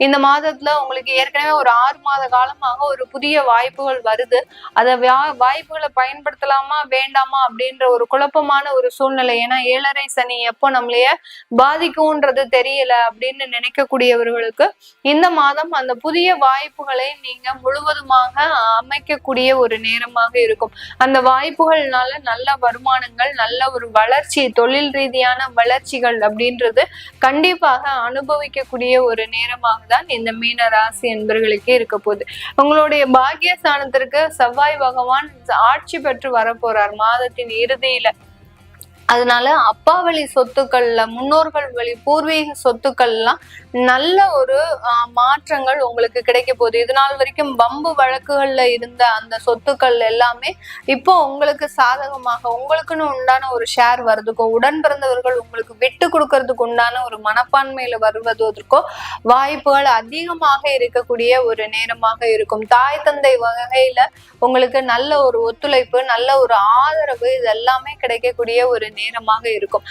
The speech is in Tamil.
இந்த மாதத்துல உங்களுக்கு ஏற்கனவே ஒரு ஆறு மாத காலமாக ஒரு புதிய வாய்ப்புகள் வருது. அத வாய்ப்புகளை பயன்படுத்தலாமா வேண்டாமா அப்படின்ற ஒரு குழப்பமான ஒரு சூழ்நிலை. ஏன்னா ஏழரை சனி எப்போ நம்மளைய பாதிக்கும்ன்றது தெரியல அப்படின்னு நினைக்கக்கூடியவர்களுக்கு இந்த மாதம் அந்த புதிய வாய்ப்புகளை நீங்க முழுவதுமாக அமைக்கக்கூடிய ஒரு நேரமாக இருக்கும். அந்த வாய்ப்புகள்னால நல்ல வருமானங்கள் நல்ல ஒரு வளர்ச்சி தொழில் ரீதியான வளர்ச்சிகள் அப்படின்றது கண்டிப்பாக அனுபவிக்கக்கூடிய ஒரு நேரமாக தான் இந்த மீன ராசி என்பர்களுக்கு இருக்க போகுது. உங்களுடைய பாக்கியஸ்தானத்திற்கு செவ்வாய் பகவான் ஆட்சி பெற்று வரப்போறார். மாதத்தின் இறுதியில அதனால அப்பா வழி சொத்துக்கள்ல முன்னோர்கள் வழி பூர்வீக சொத்துக்கள்லாம் நல்ல ஒரு மாற்றங்கள் உங்களுக்கு கிடைக்க போகுது. இது நாள் வரைக்கும் வம்பு வழக்குகள்ல இருந்த அந்த சொத்துக்கள் எல்லாமே இப்போ உங்களுக்கு சாதகமாக உங்களுக்குன்னு உண்டான ஒரு ஷேர் வர்றதுக்கோ உடன் பிறந்தவர்கள் உங்களுக்கு விட்டு கொடுக்கறதுக்கு உண்டான ஒரு மனப்பான்மையில வருவதற்கோ வாய்ப்புகள் அதிகமாக இருக்கக்கூடிய ஒரு நேரமாக இருக்கும். தாய் தந்தை வகையில உங்களுக்கு நல்ல ஒரு ஒத்துழைப்பு நல்ல ஒரு ஆதரவு இது எல்லாமே கிடைக்கக்கூடிய ஒரு நேரமாக இருக்கும்.